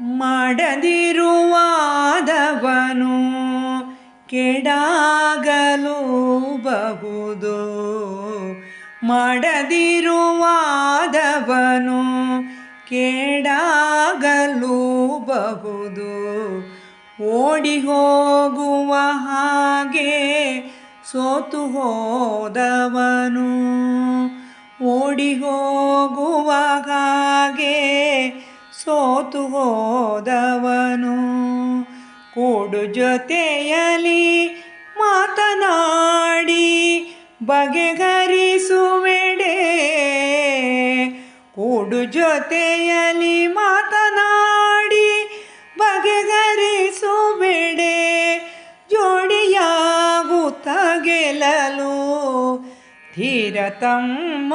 ಮಾಡದಿರುವಾದವನು ಕೆಡಾಗಲು ಬಹುದು. ಮಾಡದಿರುವಾದವನು ಕೆಡಾಗಲು ಬಹುದು. ಓಡಿ ಹೋಗುವ ಹಾಗೆ ಸೋತು ಹೋದವನು. ಓಡಿ ಹೋಗುವ ಹಾಗೆ ಸೋತು ಹೋದವನು. ಕೂಡು ಜೊತೆಯಲಿ ಮಾತನಾಡಿ ಬಗೆಹರಿಸುವೆಡೆ. ಕೂಡು ಜೊತೆಯಲಿ ಮಾತನಾಡಿ ಬಗೆಹರಿಸುವೆಡೆ. ಜೋಡಿಯಾಗುತ್ತ ಗೆಲ್ಲಲು ಧೀರತಮ್ಮ